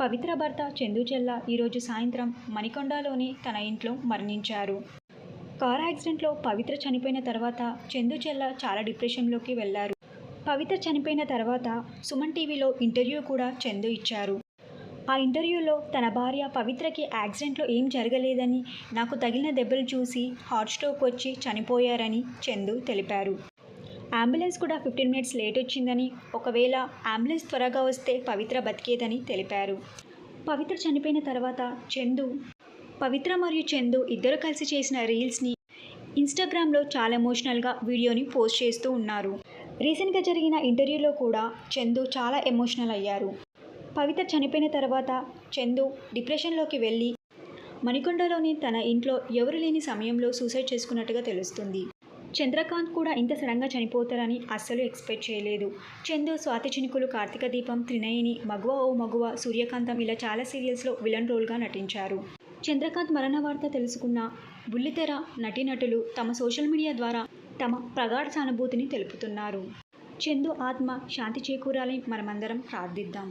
పవిత్ర భర్త చందుచెల్ల ఈరోజు సాయంత్రం మణికొండలోని తన ఇంట్లో మరణించారు. కార్ యాక్సిడెంట్లో పవిత్ర చనిపోయిన తర్వాత చందుచెల్ల చాలా డిప్రెషన్లోకి వెళ్ళారు. పవిత్ర చనిపోయిన తర్వాత సుమన్ టీవీలో ఇంటర్వ్యూ కూడా చందు ఇచ్చారు. ఆ ఇంటర్వ్యూలో తన భార్య పవిత్రకి యాక్సిడెంట్లో ఏం జరగలేదని నాకు తగిలిన దెబ్బలు చూసి హార్ట్ స్ట్రోక్ వచ్చి చనిపోయారని చందు తెలిపారు. అంబులెన్స్ కూడా ఫిఫ్టీన్ మినిట్స్ లేట్ వచ్చిందని ఒకవేళ అంబులెన్స్ త్వరగా వస్తే పవిత్ర బతికేదని తెలిపారు. పవిత్ర చనిపోయిన తర్వాత చందు పవిత్ర మరియు చందు ఇద్దరు కలిసి చేసిన రీల్స్ని ఇన్స్టాగ్రామ్లో చాలా ఎమోషనల్గా వీడియోని పోస్ట్ చేస్తూ ఉన్నారు. రీసెంట్గా జరిగిన ఇంటర్వ్యూలో కూడా చందు చాలా ఎమోషనల్ అయ్యారు. పవిత్ర చనిపోయిన తర్వాత చందు డిప్రెషన్లోకి వెళ్ళి మణికొండలోని తన ఇంట్లో ఎవరు లేని సమయంలో సూసైడ్ చేసుకున్నట్టుగా తెలుస్తుంది. చంద్రకాంత్ కూడా ఇంత సడన్గా చనిపోతారని అస్సలు ఎక్స్పెక్ట్ చేయలేదు. చందు స్వాతి చినుకులు కార్తీక దీపం త్రినయిని మగువ ఓ మగువ సూర్యకాంతం ఇలా చాలా సీరియల్స్లో విలన్ రోల్గా నటించారు. చంద్రకాంత్ మరణ వార్త తెలుసుకున్న బుల్లితెర నటీనటులు తమ సోషల్ మీడియా ద్వారా తమ ప్రగాఢ సానుభూతిని తెలుపుతున్నారు. చందు ఆత్మ శాంతి చేకూరాలని మనమందరం ప్రార్థిద్దాం.